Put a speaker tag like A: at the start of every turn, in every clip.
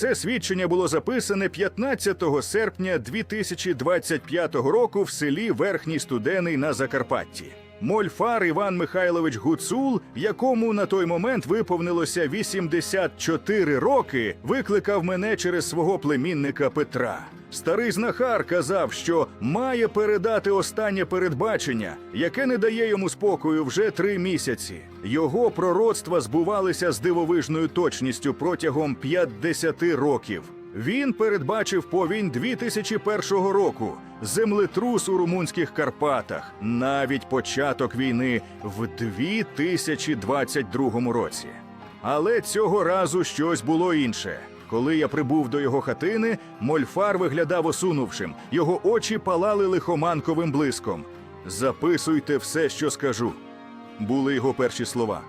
A: Це свідчення було записане 15 серпня 2025 року в селі Верхній Студений на Закарпатті. Мольфар Іван Михайлович Гуцул, якому на той момент виповнилося 84 роки, викликав мене через свого племінника Петра. Старий знахар казав, що має передати останнє передбачення, яке не дає йому спокою вже три місяці. Його пророцтва збувалися з дивовижною точністю протягом 50 років. Він передбачив повінь 2001 року, землетрус у румунських Карпатах, навіть початок війни в 2022 році. Але цього разу щось було інше. Коли я прибув до його хатини, мольфар виглядав осунувшим, його очі палали лихоманковим блиском. Записуйте все, що скажу. Були його перші слова.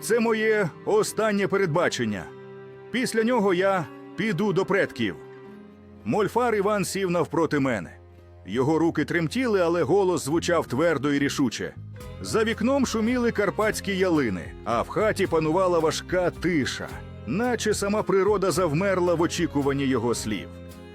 A: Це моє останнє передбачення. Після нього я піду до предків. Мольфар Іван сів навпроти мене. Його руки тремтіли, але голос звучав твердо і рішуче. За вікном шуміли карпатські ялини, а в хаті панувала важка тиша, наче сама природа завмерла в очікуванні його слів.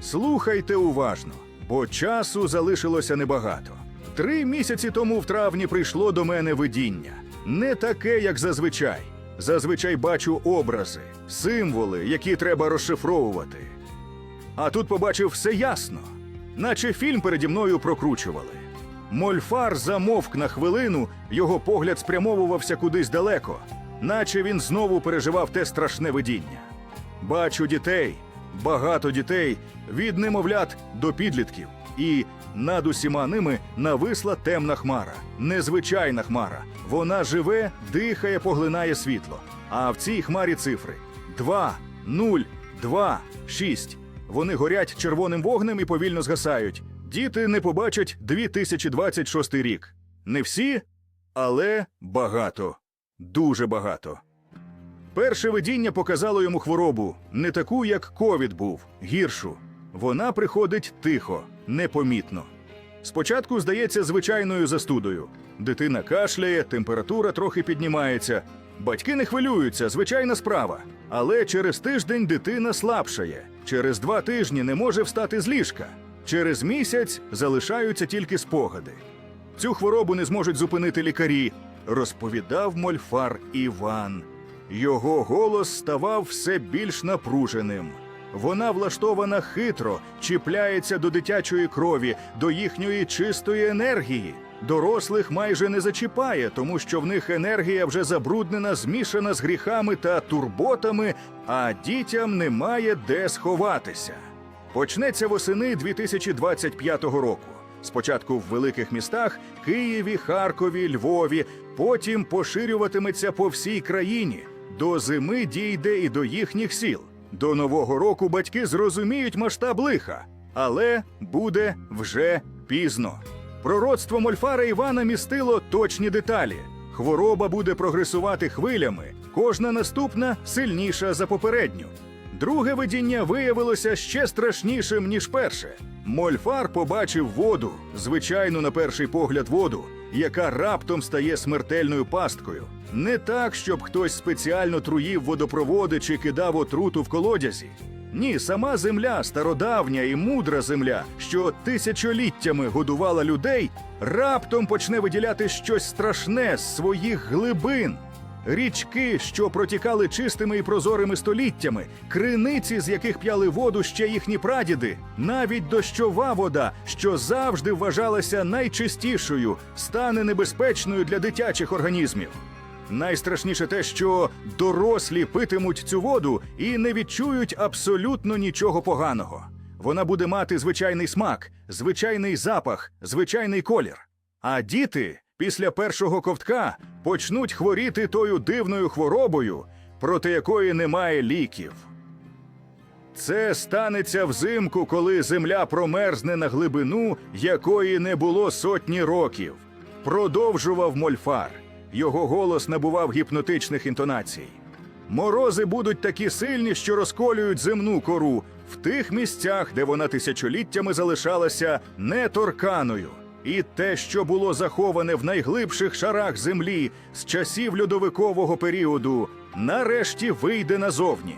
A: Слухайте уважно, бо часу залишилося небагато. Три місяці тому в травні прийшло до мене видіння. Не таке, як зазвичай. Зазвичай бачу образи, символи, які треба розшифровувати. А тут побачив все ясно, наче фільм переді мною прокручували. Мольфар замовк на хвилину, його погляд спрямовувався кудись далеко, наче він знову переживав те страшне видіння. Бачу дітей, багато дітей, від немовлят до підлітків, і над усіма ними нависла темна хмара, незвичайна хмара. Вона живе, дихає, поглинає світло. А в цій хмарі цифри 2, 0, 2, 6. Вони горять червоним вогнем і повільно згасають. Діти не побачать 2026 рік. Не всі, але багато. Дуже багато. Перше видіння показало йому хворобу, не таку, як ковід був, гіршу. Вона приходить тихо, непомітно. Спочатку здається звичайною застудою. Дитина кашляє, температура трохи піднімається. Батьки не хвилюються, звичайна справа. Але через тиждень дитина слабшає. Через два тижні не може встати з ліжка. Через місяць залишаються тільки спогади. Цю хворобу не зможуть зупинити лікарі, розповідав мольфар Іван. Його голос ставав все більш напруженим. Вона влаштована хитро, чіпляється до дитячої крові, до їхньої чистої енергії. Дорослих майже не зачіпає, тому що в них енергія вже забруднена, змішана з гріхами та турботами, а дітям немає де сховатися. Почнеться восени 2025 року. Спочатку в великих містах Києві, Харкові, Львові, потім поширюватиметься по всій країні. До зими дійде і до їхніх сіл. До нового року батьки зрозуміють масштаб лиха, але буде вже пізно. Пророцтво Мольфара Івана містило точні деталі. Хвороба буде прогресувати хвилями, кожна наступна сильніша за попередню. Друге видіння виявилося ще страшнішим, ніж перше. Мольфар побачив воду, звичайну на перший погляд воду, яка раптом стає смертельною пасткою. Не так, щоб хтось спеціально труїв водопроводи чи кидав отруту в колодязі. Ні, сама земля, стародавня і мудра земля, що тисячоліттями годувала людей, раптом почне виділяти щось страшне з своїх глибин. Річки, що протікали чистими і прозорими століттями, криниці, з яких п'яли воду ще їхні прадіди, навіть дощова вода, що завжди вважалася найчистішою, стане небезпечною для дитячих організмів. Найстрашніше те, що дорослі питимуть цю воду і не відчують абсолютно нічого поганого. Вона буде мати звичайний смак, звичайний запах, звичайний колір. А діти після першого ковтка почнуть хворіти тою дивною хворобою, проти якої немає ліків. Це станеться взимку, коли земля промерзне на глибину, якої не було сотні років. Продовжував мольфар. Його голос набував гіпнотичних інтонацій. Морози будуть такі сильні, що розколюють земну кору в тих місцях, де вона тисячоліттями залишалася неторканою. І те, що було заховане в найглибших шарах землі з часів льодовикового періоду, нарешті вийде назовні.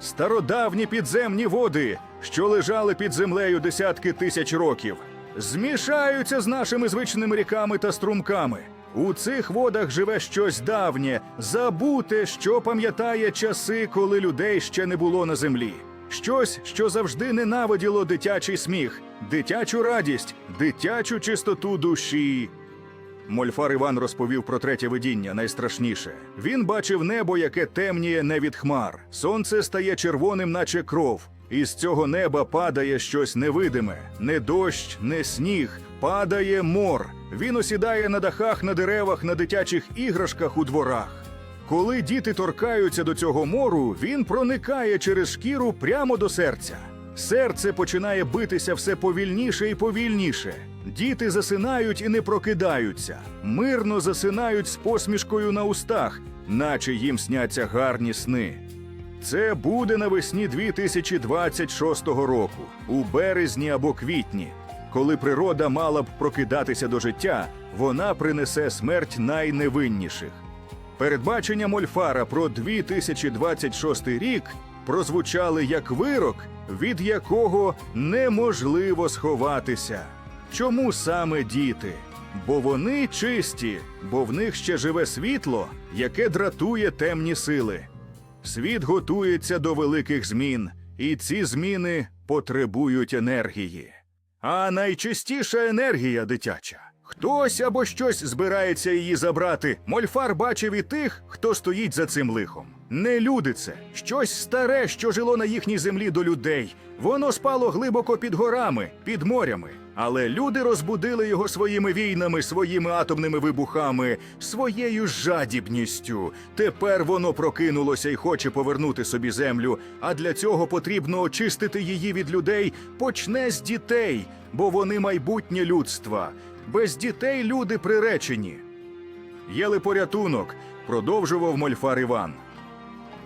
A: стародавні підземні води, що лежали під землею десятки тисяч років, змішаються з нашими звичними ріками та струмками. У цих водах живе щось давнє, забуте, що пам'ятає часи, коли людей ще не було на землі. Щось, що завжди ненавиділо дитячий сміх, дитячу радість, дитячу чистоту душі. Мольфар Іван розповів про третє видіння, найстрашніше. Він бачив небо, яке темніє не від хмар. Сонце стає червоним, наче кров. І з цього неба падає щось невидиме, не дощ, не сніг, падає мор. Він осідає на дахах, на деревах, на дитячих іграшках у дворах. Коли діти торкаються до цього мору, він проникає через шкіру прямо до серця. Серце починає битися все повільніше і повільніше. Діти засинають і не прокидаються, мирно засинають з посмішкою на устах, наче їм сняться гарні сни. Це буде навесні 2026 року, у березні або квітні. Коли природа мала б прокидатися до життя, вона принесе смерть найневинніших. Передбачення Мольфара про 2026 рік прозвучали як вирок, від якого неможливо сховатися. Чому саме діти? Бо вони чисті, бо в них ще живе світло, яке дратує темні сили. Світ готується до великих змін, і ці зміни потребують енергії. А найчистіша енергія дитяча. Хтось або щось збирається її забрати. Мольфар бачив і тих, хто стоїть за цим лихом. Не люди це, щось старе, що жило на їхній землі до людей. Воно спало глибоко під горами, під морями. Але люди розбудили його своїми війнами, своїми атомними вибухами, своєю жадібністю. Тепер воно прокинулося і хоче повернути собі землю. А для цього потрібно очистити її від людей. Почне з дітей, бо вони майбутнє людства. Без дітей люди приречені. Єли порятунок, продовжував Мольфар Іван.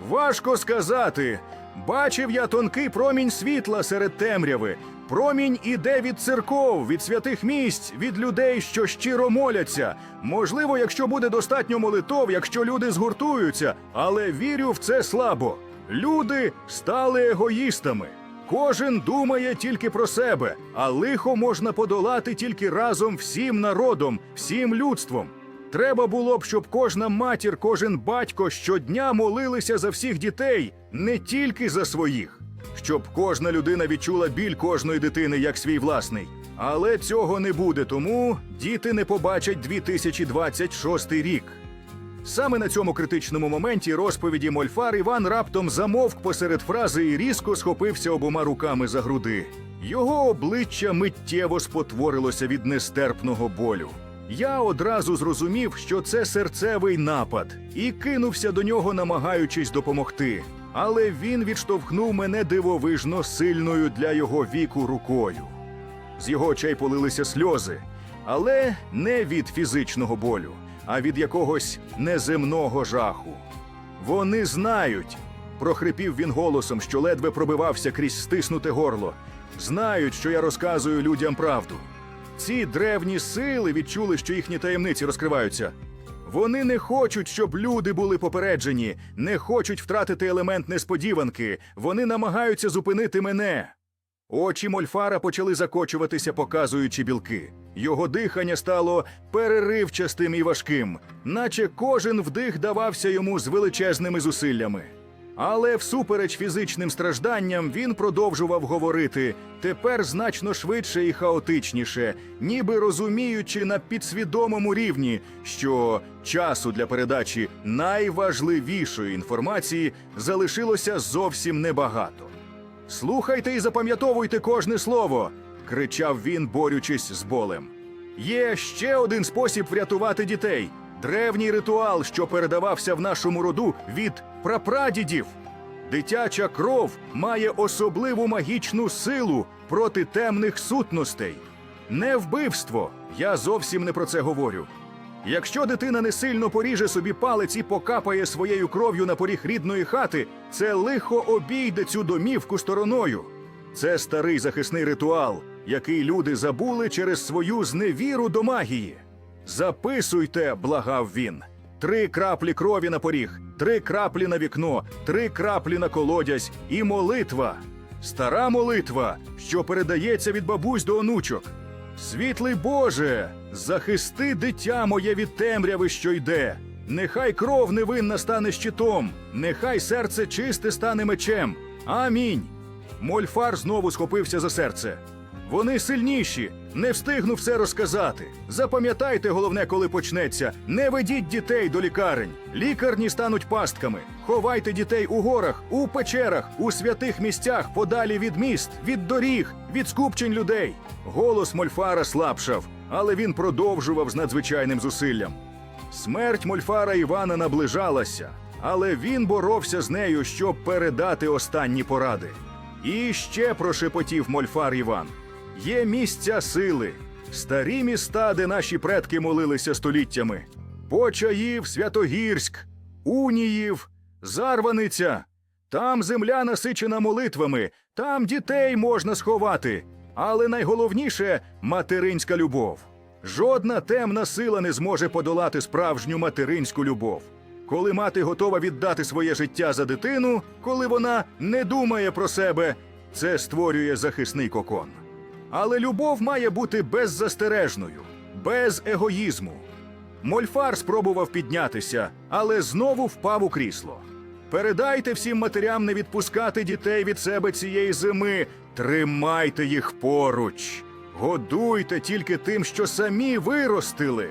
A: Важко сказати. Бачив я тонкий промінь світла серед темряви. Промінь іде від церков, від святих місць, від людей, що щиро моляться. Можливо, якщо буде достатньо молитов, якщо люди згуртуються, але вірю в це слабо. Люди стали егоїстами. Кожен думає тільки про себе, а лихо можна подолати тільки разом всім народом, всім людством. Треба було б, щоб кожна матір, кожен батько щодня молилися за всіх дітей, не тільки за своїх, щоб кожна людина відчула біль кожної дитини як свій власний. Але цього не буде, тому діти не побачать 2026 рік. Саме на цьому критичному моменті розповіді Мольфар Іван раптом замовк посеред фрази і різко схопився обома руками за груди. Його обличчя миттєво спотворилося від нестерпного болю. Я одразу зрозумів, що це серцевий напад, і кинувся до нього, намагаючись допомогти. Але він відштовхнув мене дивовижно сильною для його віку рукою. З його очей полилися сльози, але не від фізичного болю, а від якогось неземного жаху. Вони знають, прохрипів він голосом, що ледве пробивався крізь стиснуте горло. Знають, що я розказую людям правду. Ці древні сили відчули, що їхні таємниці розкриваються. Вони не хочуть, щоб люди були попереджені, не хочуть втратити елемент несподіванки. Вони намагаються зупинити мене. Очі Мольфара почали закочуватися, показуючи білки. Його дихання стало переривчастим і важким, наче кожен вдих давався йому з величезними зусиллями. Але всупереч фізичним стражданням він продовжував говорити тепер значно швидше і хаотичніше, ніби розуміючи на підсвідомому рівні, що часу для передачі найважливішої інформації залишилося зовсім небагато. Слухайте і запам'ятовуйте кожне слово, кричав він, борючись з болем. Є ще один спосіб врятувати дітей древній ритуал, що передавався в нашому роду від прапрадідів. Дитяча кров має особливу магічну силу проти темних сутностей. Не вбивство. Я зовсім не про це говорю. Якщо дитина не сильно поріже собі палець і покапає своєю кров'ю на поріг рідної хати, це лихо обійде цю домівку стороною. Це старий захисний ритуал, який люди забули через свою зневіру до магії. Записуйте, благав він. Три краплі крові на поріг, три краплі на вікно, три краплі на колодязь і молитва. Стара молитва, що передається від бабусь до онучок. Світлий Боже, захисти дитя моє від темряви, що йде. Нехай кров невинна стане щитом, нехай серце чисте стане мечем. Амінь. Мольфар знову схопився за серце. Вони сильніші, не встигну все розказати. Запам'ятайте головне, коли почнеться: не ведіть дітей до лікарень. Лікарні стануть пастками. Ховайте дітей у горах, у печерах, у святих місцях, подалі від міст, від доріг, від скупчень людей. Голос Мольфара слабшав, але він продовжував з надзвичайним зусиллям. Смерть Мольфара Івана наближалася, але він боровся з нею, щоб передати останні поради. І ще прошепотів Мольфар Іван: є місця сили, старі міста, де наші предки молилися століттями. Почаїв, Святогірськ, Уніїв, Зарваниця. Там земля насичена молитвами, там дітей можна сховати. Але найголовніше материнська любов. Жодна темна сила не зможе подолати справжню материнську любов. Коли мати готова віддати своє життя за дитину, коли вона не думає про себе, це створює захисний кокон. Але любов має бути беззастережною, без егоїзму. Мольфар спробував піднятися, але знову впав у крісло. Передайте всім матерям не відпускати дітей від себе цієї зими. Тримайте їх поруч. Годуйте тільки тим, що самі виростили.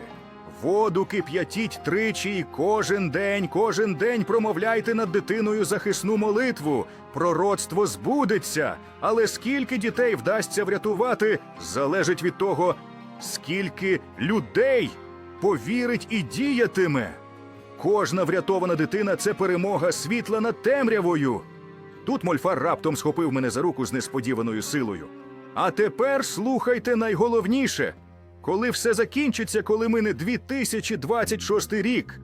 A: Воду кип'ятіть тричі і кожен день, кожен день промовляйте над дитиною захисну молитву. Пророцтво збудеться, але скільки дітей вдасться врятувати, залежить від того, скільки людей повірить і діятиме. Кожна врятована дитина це перемога світла над темрявою. Тут Мольфар раптом схопив мене за руку з несподіваною силою. А тепер слухайте найголовніше. Коли все закінчиться, коли мине 2026 рік.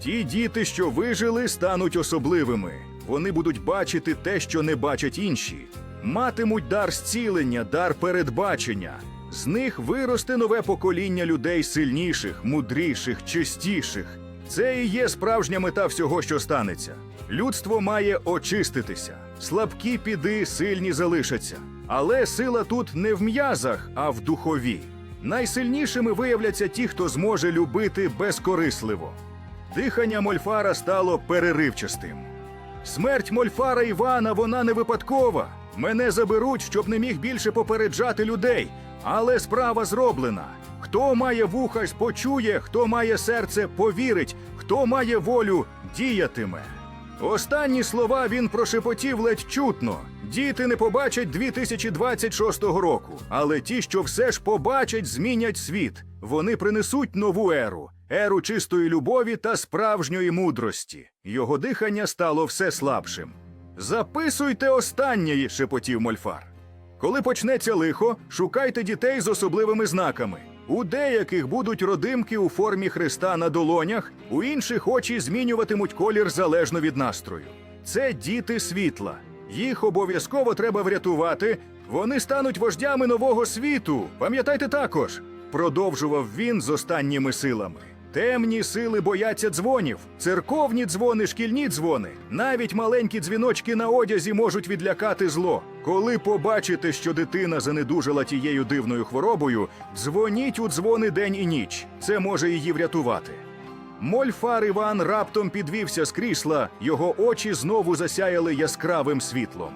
A: Ті діти, що вижили, стануть особливими. Вони будуть бачити те, що не бачать інші. Матимуть дар зцілення, дар передбачення. З них виросте нове покоління людей сильніших, мудріших, чистіших. Це і є справжня мета всього, що станеться. Людство має очиститися. Слабкі піди, сильні залишаться. Але сила тут не в м'язах, а в духові. Найсильнішими виявляться ті, хто зможе любити безкорисливо. Дихання Мольфара стало переривчастим. Смерть Мольфара Івана вона не випадкова. Мене заберуть, щоб не міг більше попереджати людей. Але справа зроблена. Хто має вуха, почує, хто має серце, повірить, хто має волю, діятиме. Останні слова він прошепотів ледь чутно. Діти не побачать 2026 року, але ті, що все ж побачать, змінять світ. Вони принесуть нову еру, еру чистої любові та справжньої мудрості. Його дихання стало все слабшим. Записуйте останнє, шепотів Мольфар. Коли почнеться лихо, шукайте дітей з особливими знаками. У деяких будуть родимки у формі хреста на долонях, у інших очі змінюватимуть колір залежно від настрою. Це діти світла. Їх обов'язково треба врятувати. Вони стануть вождями нового світу. Пам'ятайте також, продовжував він з останніми силами. Темні сили бояться дзвонів, церковні дзвони, шкільні дзвони, навіть маленькі дзвіночки на одязі можуть відлякати зло. Коли побачите, що дитина занедужала тією дивною хворобою, дзвоніть у дзвони день і ніч. Це може її врятувати. Мольфар Іван раптом підвівся з крісла, його очі знову засяяли яскравим світлом.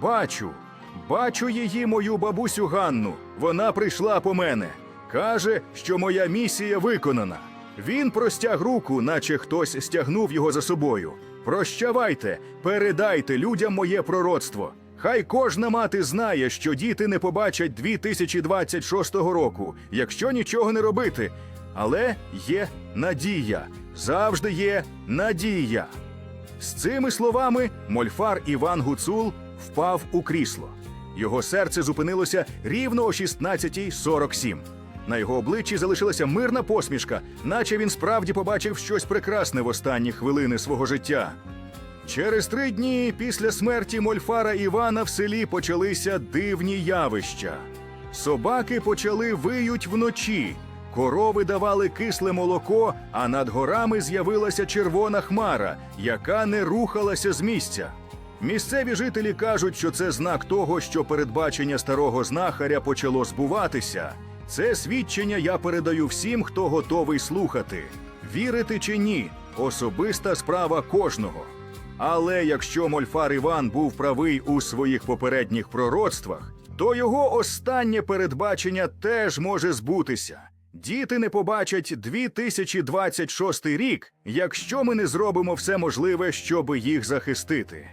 A: Бачу, бачу її, мою бабусю Ганну. Вона прийшла по мене. Каже, що моя місія виконана. Він простяг руку, наче хтось стягнув його за собою. Прощавайте, передайте людям моє пророцтво. Хай кожна мати знає, що діти не побачать 2026 року, якщо нічого не робити. Але є надія, завжди є надія. З цими словами мольфар Іван Гуцул впав у крісло. Його серце зупинилося рівно о 16.47. На його обличчі залишилася мирна посмішка, наче він справді побачив щось прекрасне в останні хвилини свого життя. Через три дні після смерті Мольфара Івана в селі почалися дивні явища. Собаки почали виють вночі, Корови давали кисле молоко, а над горами з'явилася червона хмара, яка не рухалася з місця. Місцеві жителі кажуть, що це знак того, що передбачення старого знахаря почало збуватися. Це свідчення я передаю всім, хто готовий слухати. Вірити чи ні особиста справа кожного. Але якщо Мольфар Іван був правий у своїх попередніх пророцтвах, то його останнє передбачення теж може збутися. Діти не побачать 2026 рік, якщо ми не зробимо все можливе, щоб їх захистити.